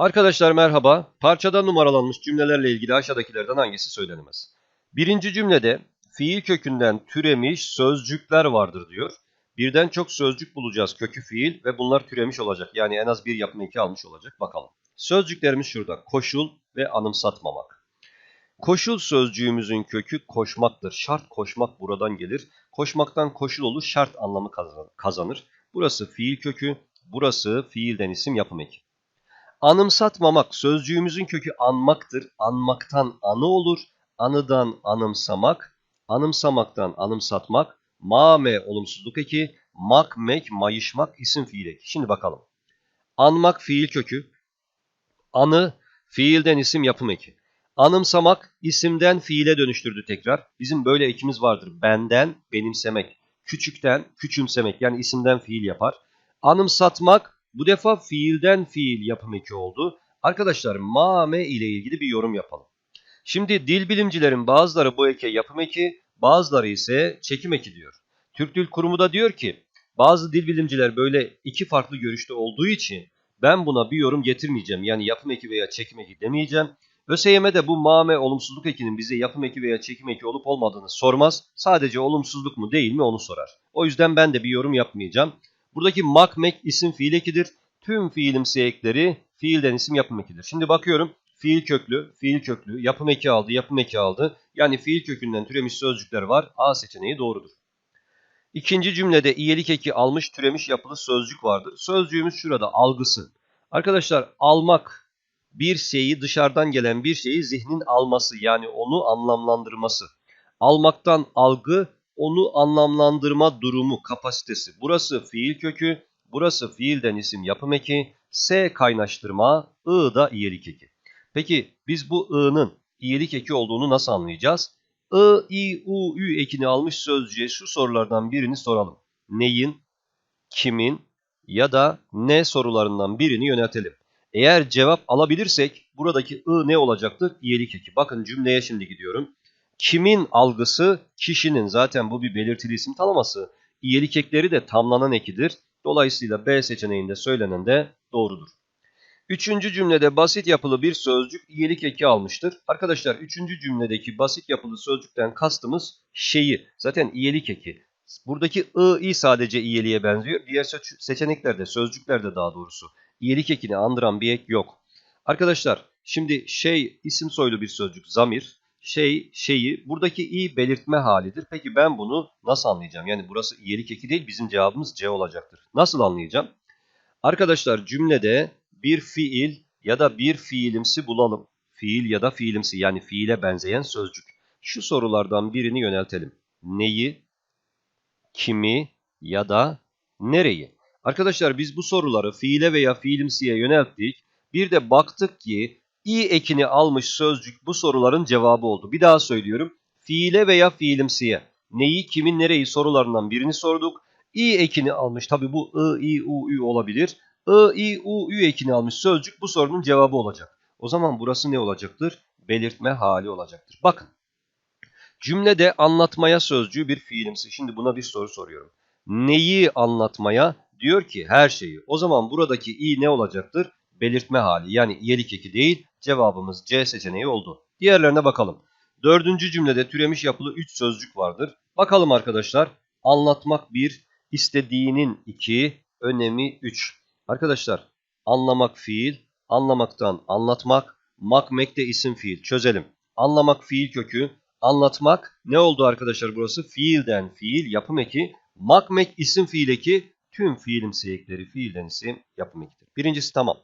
Arkadaşlar merhaba. Parçada numaralanmış cümlelerle ilgili aşağıdakilerden hangisi söylenemez? Birinci cümlede fiil kökünden türemiş sözcükler vardır diyor. Birden çok sözcük bulacağız kökü fiil ve bunlar türemiş olacak. Yani en az bir yapım eki almış olacak. Bakalım. Sözcüklerimiz şurada. Koşul ve anımsatmamak. Koşul sözcüğümüzün kökü koşmaktır. Şart koşmak buradan gelir. Koşmaktan koşul olur şart anlamı kazanır. Burası fiil kökü, burası fiilden isim yapım eki. Anımsatmamak sözcüğümüzün kökü anmaktır. Anmaktan anı olur. Anıdan anımsamak, anımsamaktan anımsatmak, mame olumsuzluk eki, mak, mek, mayışmak isim fiil eki. Şimdi bakalım. Anmak fiil kökü, anı fiilden isim yapım eki. Anımsamak isimden fiile dönüştürdü tekrar. Bizim böyle ekimiz vardır. Benden benimsemek, küçükten küçümsemek yani isimden fiil yapar. Anımsatmak bu defa fiilden fiil yapım eki oldu. Arkadaşlar mame ile ilgili bir yorum yapalım. Şimdi dil bilimcilerin bazıları bu eke yapım eki, bazıları ise çekim eki diyor. Türk Dil Kurumu da diyor ki bazı dil bilimciler böyle iki farklı görüşte olduğu için ben buna bir yorum getirmeyeceğim. Yani yapım eki veya çekim eki demeyeceğim. ÖSYM de bu mame olumsuzluk ekinin bize yapım eki veya çekim eki olup olmadığını sormaz. Sadece olumsuzluk mu değil mi onu sorar. O yüzden ben de bir yorum yapmayacağım. Buradaki mak, mek isim fiil ekidir. Tüm fiilimsi ekleri fiilden isim yapım ekidir. Şimdi bakıyorum fiil köklü, fiil köklü, yapım eki aldı, yapım eki aldı. Yani fiil kökünden türemiş sözcükler var. A seçeneği doğrudur. İkinci cümlede iyilik eki almış türemiş yapılı sözcük vardır. Sözcüğümüz şurada algısı. Arkadaşlar almak bir şeyi dışarıdan gelen bir şeyi zihnin alması yani onu anlamlandırması. Almaktan algı onu anlamlandırma durumu, kapasitesi. Burası fiil kökü, burası fiilden isim yapım eki, S kaynaştırma, I da iyilik eki. Peki biz bu I'nın iyilik eki olduğunu nasıl anlayacağız? I, I, U, Ü ekini almış sözcüğe şu sorulardan birini soralım. Neyin, kimin ya da ne sorularından birini yöneltelim. Eğer cevap alabilirsek buradaki I ne olacaktır? İyilik eki. Bakın cümleye şimdi gidiyorum. Kimin algısı kişinin zaten bu bir belirtili isim tanıması. İyelik ekleri de tamlanan ekidir. Dolayısıyla B seçeneğinde söylenen de doğrudur. Üçüncü cümlede basit yapılı bir sözcük iyelik eki almıştır. Arkadaşlar üçüncü cümledeki basit yapılı sözcükten kastımız şeyi. Zaten iyelik eki. Buradaki ı, i sadece iyeliğe benziyor. Diğer seçeneklerde, sözcüklerde daha doğrusu iyelik ekini andıran bir ek yok. Arkadaşlar şimdi şey isim soylu bir sözcük zamir şey şeyi buradaki i belirtme halidir. Peki ben bunu nasıl anlayacağım? Yani burası iyilik eki değil bizim cevabımız C olacaktır. Nasıl anlayacağım? Arkadaşlar cümlede bir fiil ya da bir fiilimsi bulalım. Fiil ya da fiilimsi yani fiile benzeyen sözcük. Şu sorulardan birini yöneltelim. Neyi, kimi ya da nereyi? Arkadaşlar biz bu soruları fiile veya fiilimsiye yönelttik. Bir de baktık ki i ekini almış sözcük bu soruların cevabı oldu. Bir daha söylüyorum. Fiile veya fiilimsiye neyi, kimin, nereyi sorularından birini sorduk. i ekini almış. Tabi bu i, i, u, ü olabilir. i, i, u, ü ekini almış sözcük bu sorunun cevabı olacak. O zaman burası ne olacaktır? Belirtme hali olacaktır. Bakın. Cümlede anlatmaya sözcüğü bir fiilimsi. Şimdi buna bir soru soruyorum. Neyi anlatmaya? Diyor ki her şeyi. O zaman buradaki i ne olacaktır? Belirtme hali yani iyelik eki değil cevabımız C seçeneği oldu. Diğerlerine bakalım. Dördüncü cümlede türemiş yapılı 3 sözcük vardır. Bakalım arkadaşlar. Anlatmak 1, istediğinin 2, önemi 3. Arkadaşlar anlamak fiil, anlamaktan anlatmak, makmek de isim fiil. Çözelim. Anlamak fiil kökü, anlatmak ne oldu arkadaşlar burası? Fiilden fiil yapım eki, makmek isim fiil eki, tüm fiilimsi ekleri fiilden isim yapım ekidir. Birincisi tamam.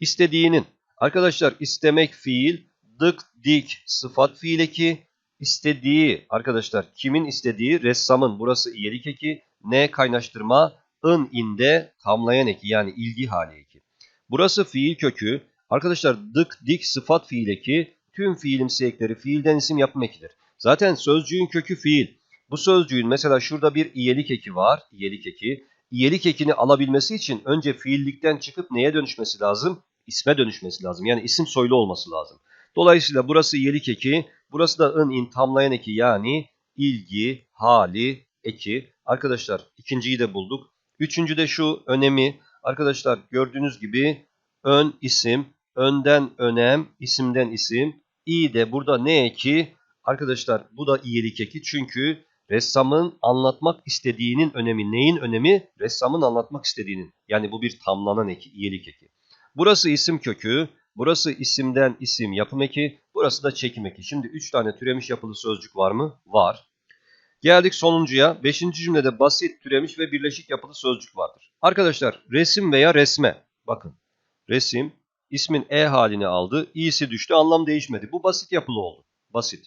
İstediğinin. Arkadaşlar istemek fiil, dık, dik sıfat fiil eki. İstediği arkadaşlar kimin istediği? Ressamın. Burası iyelik eki. Ne kaynaştırma? ın inde tamlayan eki yani ilgi hali eki. Burası fiil kökü. Arkadaşlar dık, dik sıfat fiil eki. Tüm fiilimsi ekleri fiilden isim yapım ekidir. Zaten sözcüğün kökü fiil. Bu sözcüğün mesela şurada bir iyelik eki var. İyelik eki. İyelik ekini alabilmesi için önce fiillikten çıkıp neye dönüşmesi lazım? İsme dönüşmesi lazım. Yani isim soylu olması lazım. Dolayısıyla burası yelik eki, burası da ın in tamlayan eki yani ilgi, hali, eki. Arkadaşlar ikinciyi de bulduk. Üçüncü de şu önemi. Arkadaşlar gördüğünüz gibi ön isim, önden önem, isimden isim. İ de burada ne eki? Arkadaşlar bu da iyilik eki çünkü ressamın anlatmak istediğinin önemi neyin önemi? Ressamın anlatmak istediğinin. Yani bu bir tamlanan eki, iyilik eki. Burası isim kökü, burası isimden isim yapım eki, burası da çekim eki. Şimdi 3 tane türemiş yapılı sözcük var mı? Var. Geldik sonuncuya. Beşinci cümlede basit, türemiş ve birleşik yapılı sözcük vardır. Arkadaşlar resim veya resme. Bakın resim ismin e halini aldı. i'si düştü anlam değişmedi. Bu basit yapılı oldu. Basit.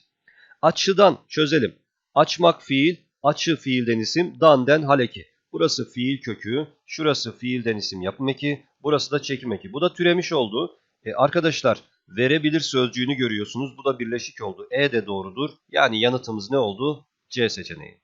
Açıdan çözelim. Açmak fiil, açı fiilden isim, dan haleki. Burası fiil kökü, şurası fiilden isim yapım eki, burası da çekim eki. Bu da türemiş oldu. E, arkadaşlar verebilir sözcüğünü görüyorsunuz. Bu da birleşik oldu. E de doğrudur. Yani yanıtımız ne oldu? C seçeneği.